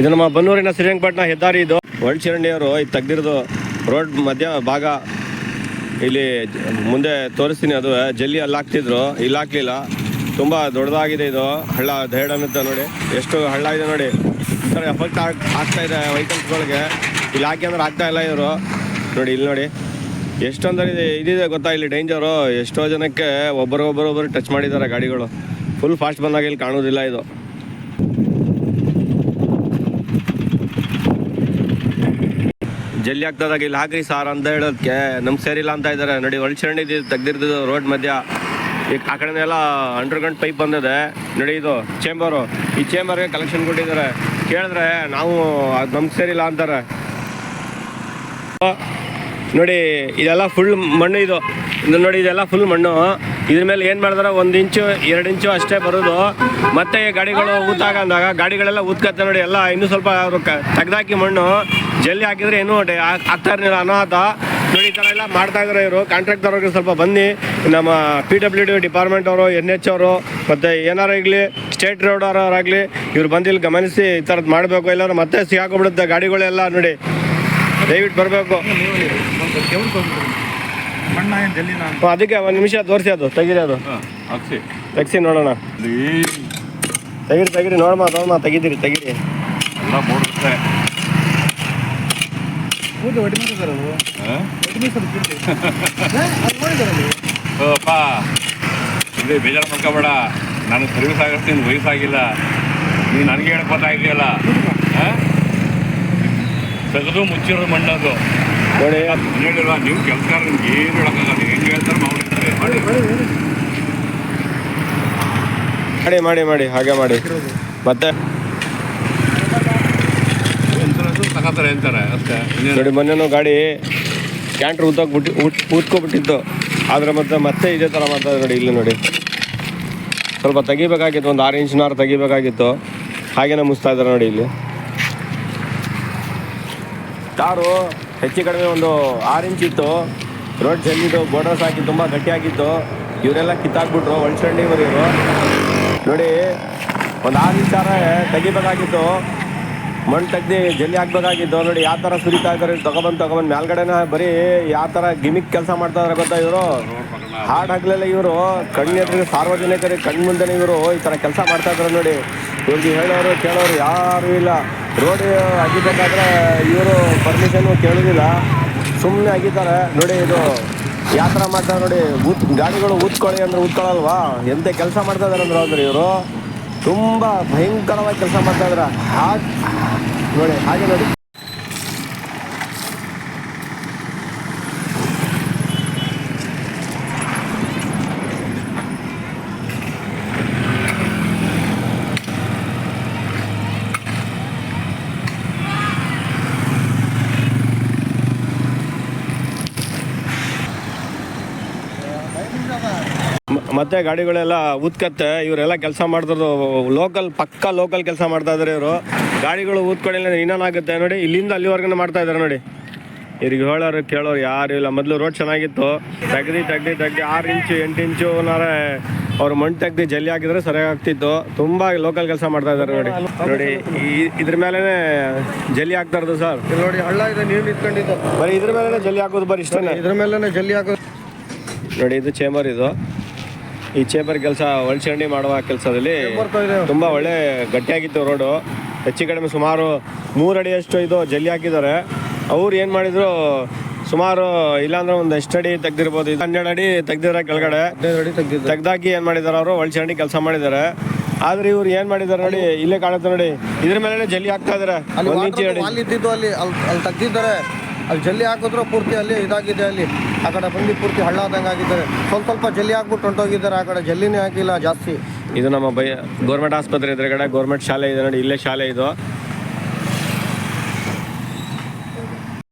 ಇದು ನಮ್ಮ ಬನ್ನೂರಿನ ಶ್ರೀರಂಗಪಟ್ಟಣ ಹೆದ್ದಾರಿ ಇದು. ಒಳಚರಂಡಿಯವರು ಇದು ತೆಗ್ದಿರೋದು ರೋಡ್ ಮಧ್ಯ ಭಾಗ. ಇಲ್ಲಿ ಮುಂದೆ ತೋರಿಸ್ತೀನಿ, ಅದು ಜಲ್ಲಿ ಅಲ್ಲಿ ಹಾಕ್ತಿದ್ರು. ಇಲ್ಲಿ ಹಾಕ್ಲಿಲ್ಲ. ತುಂಬ ದೊಡ್ಡದಾಗಿದೆ ಇದು. ಹಳ್ಳ ದೇಡ್ ಅಂತ ನೋಡಿ. ಎಷ್ಟು ಹಳ್ಳ ಇದೆ ನೋಡಿ. ಥರ ಎಫೆಕ್ಟ್ ಆಗ್ತಾ ಇದೆ ವೆಹಿಕಲ್ಸ್ಗಳಿಗೆ ಇಲ್ಲಿ ಹಾಕಿ ಅಂದ್ರೆ ಆಗ್ತಾ ಇಲ್ಲ ಇವರು. ನೋಡಿ, ಇಲ್ಲಿ ನೋಡಿ. ಎಷ್ಟೊಂದರೆ ಇದೆ, ಇದಿದೆ ಗೊತ್ತಾ ಇಲ್ಲಿ ಡೇಂಜರು ಎಷ್ಟೋ ಜನಕ್ಕೆ ಒಬ್ಬರೊಬ್ಬರೊಬ್ಬರು ಟಚ್ ಮಾಡಿದ್ದಾರೆ ಗಾಡಿಗಳು. ಫುಲ್ ಫಾಸ್ಟ್ ಬಂದಾಗ ಇಲ್ಲಿ ಕಾಣೋದಿಲ್ಲ ಇದು. ಜಲ್ಲಿ ಆಗ್ತದಾಗ ಇಲ್ಲಿ ಹಾಕ್ರಿ ಸಾರ್ ಅಂತ ಹೇಳೋದಕ್ಕೆ ನಮ್ಗೆ ಸೇರಿಲ್ಲ ಅಂತ ಇದ್ದಾರೆ ನೋಡಿ ಒಳಚರಂಡಿ ತೆಗ್ದಿರ್ತಿದ್ದು ರೋಡ್ ಮಧ್ಯ. ಈಗ ಆ ಕಡೆ ಎಲ್ಲ ಅಂಡರ್ಗ್ರೌಂಡ್ ಪೈಪ್ ಬಂದಿದೆ. ನೋಡಿ ಇದು ಚೇಂಬರು ಈ ಚೇಂಬರ್ಗೆ ಕಲೆಕ್ಷನ್ ಕೊಟ್ಟಿದ್ದಾರೆ. ಕೇಳಿದ್ರೆ ನಾವು ಅದು ನಮ್ಗೆ ಸೇರಿಲ್ಲ ಅಂತಾರೆ. ನೋಡಿ, ಇದೆಲ್ಲ ಫುಲ್ ಮಣ್ಣು ಇದು. ಇದು ನೋಡಿ, ಇದೆಲ್ಲ ಫುಲ್ ಮಣ್ಣು. ಇದ್ರ ಮೇಲೆ ಏನು ಮಾಡಿದ್ರೆ? ಒಂದು ಇಂಚು ಎರಡು ಇಂಚು ಅಷ್ಟೇ ಬರೋದು. ಮತ್ತೆ ಗಾಡಿಗಳು ಊತಾಗ ಅಂದಾಗ ಗಾಡಿಗಳೆಲ್ಲ ಊದ್ಕತ್ತೆ ನೋಡಿ, ಎಲ್ಲ ಇನ್ನೂ ಸ್ವಲ್ಪ ಅವರು ತೆಗ್ದಾಕಿ ಮಣ್ಣು. ಜಲ್ಲಿ ಹಾಕಿದ್ರೆ ಏನು ಆಗ್ತಾ ಇರಲಿಲ್ಲ ಅನಾಹುತ ನೋಡಿ ಈ ಥರ ಎಲ್ಲ ಮಾಡ್ತಾ ಇದ್ದಾರೆ ಇವರು. ಕಾಂಟ್ರಾಕ್ಟರ್ಗೆ ಸ್ವಲ್ಪ ಬನ್ನಿ. ನಮ್ಮ ಪಿ ಡಬ್ಲ್ಯೂ ಡಿ ಡಿಪಾರ್ಟ್ಮೆಂಟ್ ಅವರು ಎನ್ ಎಚ್ ಅವರು ಮತ್ತು ಏನಾರು ಆಗಲಿ ಸ್ಟೇಟ್ ರೋಡ್ ಅವರಾಗಲಿ ಇವ್ರು ಬಂದಿಲ್ಲ ಗಮನಿಸಿ ಈ ಥರದ್ದು ಮಾಡಬೇಕು. ಎಲ್ಲರೂ ಮತ್ತೆ ಸಿಗಾಕೊಬಿಡುತ್ತೆ ಗಾಡಿಗಳೆಲ್ಲ ನೋಡಿ. ದಯವಿಟ್ಟು ಬರಬೇಕು. ಅದಕ್ಕೆ ಒಂದು ನಿಮಿಷ ತೋರಿಸಿ ಅದು ತೆಗೀರಿ ಅದು. ತೆಗ್ಸಿ ನೋಡೋಣ. ತೆಗೀರಿ ತೆಗೀರಿ ನೋಡಮ್ಮ ನೋಡಮ್ಮ ತೆಗೀದಿರಿ ತೆಗೀರಿ ಎಲ್ಲ ಮೂಡುತ್ತೆ ಹೌದು ಒಟ್ಟು ಸರ್ ಅದು ಒಟ್ಟು ಸರ್ ಪೂರ್ತಿ ಅದು ಮಾಡಿದಾರಲ್ಲ ಅಪ್ಪ ಇಲ್ಲಿ ಬೇಜಾರು ಮಾಡ್ಕೋಬೇಡ. ನಾನು ಸರ್ವಿಸ್ ಆಗಿರ್ತೀನಿ ವಯಸ್ಸಾಗಿಲ್ಲ. ನೀನು ನನಗೆ ಹೇಳಕ್ ಬರ್ತಾ ಇದೆಯಲ್ಲ ತೆಗೆದು ಮುಚ್ಚಿರೋದು ಮಣ್ಣದು ಹೇಳಿಲ್ಲ ನೀವು ಕೆಲಸ ನಿಮ್ಗೆ ಏನು ಹೇಳಕ್ಕಾಗಲ್ಲ. ನೀವು ಹೆಂಗೆ ಹೇಳ್ತಾರೆ ಮಾಡಿ ಮಾಡಿ ಮಾಡಿ ಮಾಡಿ. ಹಾಗೆ ಮಾಡಿ. ಮತ್ತೆ? ಅಷ್ಟೇ ನೋಡಿ, ಮೊನ್ನೆನೋ ಗಾಡಿ ಕ್ಯಾಂಟ್ರ್ ಉದ್ದೋಗ್ಬಿಟ್ಟು ಉಟ್ ಉಟ್ಕೊಬಿಟ್ಟಿತ್ತು ಆದರೆ ಮತ್ತೆ ಮತ್ತೆ ಇದೇ ಥರ ಮಾಡ್ತಾರೆ ನೋಡಿ, ಇಲ್ಲಿ ನೋಡಿ. ಸ್ವಲ್ಪ ತೆಗಿಬೇಕಾಗಿತ್ತು, ಒಂದು ಆರು ಇಂಚಿನಾರು ತೆಗಿಬೇಕಾಗಿತ್ತು. ಹಾಗೇನೆ ಮುಸ್ತಾ ಇದ್ದಾರೆ ನೋಡಿ ಇಲ್ಲಿ. ಕಾರು ಹೆಚ್ಚು ಕಡಿಮೆ ಒಂದು ಆರು ಇಂಚ್ ಇತ್ತು. ರೋಡ್ ಜಲ್ಲಿದ್ದು ಬೋರ್ಡರ್ಸ್ ಹಾಕಿ ತುಂಬ ಗಟ್ಟಿಯಾಗಿತ್ತು. ಇವರೆಲ್ಲ ಕಿತ್ತಾಕ್ಬಿಟ್ರು ಒಳಚಂಡಿ ಇವರು ನೋಡಿ, ಒಂದು ಆರು ಇಂಚಾರ ತೆಗಿಬೇಕಾಗಿತ್ತು. ಮಣ್ಣು ತೆಗ್ದು ಜಲ್ಲಿ ಹಾಕ್ಬೇಕಾಗಿತ್ತು. ನೋಡಿ ಯಾವ ಥರ ಸುರಿತಾ ಇದ್ದಾರೆ. ತಗೊಬಂದು ತಗೊಬಂದು ಮೇಲ್ಗಡೆನ ಬರೀ ಯಾವ ಥರ ಗಿಮಿಕ್ ಕೆಲಸ ಮಾಡ್ತಾ ಇದಾರೆ ಗೊತ್ತಾ ಇವರು? ಹಾಡ್ ಹಾಕ್ಲಿಲ್ಲ ಇವರು ಕಣ್ಣು ಸಾರ್ವಜನಿಕರಿಗೆ ಕಣ್ಣು ಮುಂದೆನೇ ಇವರು ಈ ಥರ ಕೆಲಸ ಮಾಡ್ತಾ ಇದ್ದಾರೆ ನೋಡಿ. ಇವ್ರಿಗೆ ಹೇಳೋರು, ಕೇಳೋರು ಯಾರೂ ಇಲ್ಲ. ರೋಡ್ ಅಗಿಬೇಕಾದ್ರೆ ಇವರು ಪರ್ಮಿಷನ್ ಕೇಳೋದಿಲ್ಲ. ಸುಮ್ಮನೆ ಅಗಿತಾರೆ ನೋಡಿ ಇದು ಯಾವ ಥರ ಮಾಡ್ತಾರೆ ನೋಡಿ. ಊತ್, ಗಾಡಿಗಳು ಊದ್ಕೊಳ್ಳಿ ಅಂದ್ರೆ ಊದ್ಕೊಳ್ಳಲ್ವಾ ಎಂತ ಕೆಲಸ ಮಾಡ್ತಾ ಇದಾರೆ ಅಂದ್ರೆ ಇವರು. ತುಂಬ ಭಯಂಕರವಾಗಿ ಕೆಲಸ ಮಾಡ್ತಾ ಇದ್ರ. ಹಾಗೆ ನೋಡಿ ಹಾಗೆ ನೋಡಿ. ಮತ್ತೆ ಗಾಡಿಗಳೆಲ್ಲ ಉತ್ಕತ್ತೆ ಇವರೆಲ್ಲ ಕೆಲಸ ಮಾಡ್ತಿರೋದು ಲೋಕಲ್ ಪಕ್ಕ ಲೋಕಲ್ ಕೆಲಸ ಮಾಡ್ತಾ ಇದಾರೆ ಇವರು. ಗಾಡಿಗಳು ಊದ್ಕೊಂಡಿಲ್ಲ ಇನ್ನೇನಾಗುತ್ತೆ ನೋಡಿ ಇಲ್ಲಿಂದ ಅಲ್ಲಿವರೆಗೂ ಮಾಡ್ತಾ ಇದಾರೆ ನೋಡಿ. ಇವ್ರಿಗೆ ಹೇಳೋರು ಕೇಳೋರು ಯಾರು ಇಲ್ಲ. ಮೊದಲು ರೋಡ್ ಚೆನ್ನಾಗಿತ್ತು. ತೆಗ್ದು ತೆಗ್ದು ತೆಗ್ದು ಆರು ಇಂಚು ಎಂಟು ಇಂಚು ನಾರೆ ಅವ್ರು ಮಣ್ಣು ತೆಗ್ದು ಜಲ್ಲಿ ಹಾಕಿದ್ರೆ ಸರಿಯಾಗಿ ಆಗ್ತಿತ್ತು. ತುಂಬ ಲೋಕಲ್ ಕೆಲಸ ಮಾಡ್ತಾ ಇದ್ದಾರೆ ನೋಡಿ. ನೋಡಿ ಈ- ಇದ್ರ ಮೇಲೆ ಜಲ್ಲಿ ಹಾಕ್ತಾ ಇರೋದು ಸರ್ ಇಲ್ಲಿ ನೋಡಿ ಹಳ್ಳ ಇದೆ ನೀರು ನಿಂತ್ಕೊಂಡಿದ್ದು. ಬರೀ ಇದ್ರ ಮೇಲೆ ಜಲ್ಲಿ ಹಾಕೋದು ಬರೀ ಇಷ್ಟನೇ. ಇದ್ರ ಮೇಲೇ ಜಲ್ಲಿ ಹಾಕೋದು. ನೋಡಿ ಇದು ಚೇಂಬರ್ ಇದು. ಈ ಚೇಂಬರ್ ಕೆಲಸ ಒಳಚರಂಡಿ ಮಾಡುವ ಕೆಲಸದಲ್ಲಿ ತುಂಬಾ ಒಳ್ಳೆ ಗಟ್ಟಿಯಾಗಿತ್ತು ರೋಡು ಹೆಚ್ಚು ಕಡಿಮೆ ಸುಮಾರು ಮೂರು ಅಡಿಯಷ್ಟು ಇದು ಜಲ್ಲಿ ಹಾಕಿದ್ದಾರೆ. ಅವ್ರು ಏನು ಮಾಡಿದ್ರು ಸುಮಾರು ಇಲ್ಲಾಂದ್ರೆ ಒಂದು ಎಷ್ಟು ಅಡಿ ತೆಗ್ದಿರ್ಬೋದು. ಇದು ಹನ್ನೆರಡು ಅಡಿ ತೆಗ್ದಿದ್ದಾರೆ ಕೆಳಗಡೆ. ತೆಗ್ದಾಕಿ ಏನು ಮಾಡಿದ್ದಾರೆ ಅವರು? ಒಳಚರಂಡಿ ಕೆಲಸ ಮಾಡಿದ್ದಾರೆ. ಆದ್ರೆ ಇವ್ರು ಏನ್ ಮಾಡಿದಾರೆ ನೋಡಿ ಇಲ್ಲೇ ಕಾಣುತ್ತೆ ನೋಡಿ. ಇದ್ರ ಮೇಲೆ ಜಲ್ಲಿ ಹಾಕ್ತಾ ಇದಾರೆ. ಅಲ್ಲಿ ಅಲ್ಲಿ ಅಲ್ಲಿ ತೆಗ್ದಿದ್ದಾರೆ. ಅಲ್ಲಿ ಜಲ್ಲಿ ಹಾಕಿದ್ರು ಪೂರ್ತಿ ಅಲ್ಲಿ ಇದಾಗಿದೆ ಅಲ್ಲಿ. ಆ ಕಡೆ ಬಂದು ಪೂರ್ತಿ ಹಳ್ಳ ಆದಂಗೆ ಆಗಿದ್ದಾರೆ. ಸ್ವಲ್ಪ ಸ್ವಲ್ಪ ಜಲ್ಲಿ ಹಾಕ್ಬಿಟ್ಟು ಹೊಂಟೋಗಿದ್ದಾರೆ. ಆ ಕಡೆ ಜಲ್ಲಿನೇ ಹಾಕಿಲ್ಲ ಜಾಸ್ತಿ. ಇದು ನಮ್ಮ ಬೈ ಗೌರ್ಮೆಂಟ್ ಆಸ್ಪತ್ರೆ ಎದುರುಗಡೆ ಗೌರ್ಮೆಂಟ್ ಶಾಲೆ ಇದೆ ನೋಡಿ, ಇಲ್ಲೇ ಶಾಲೆ ಇದು.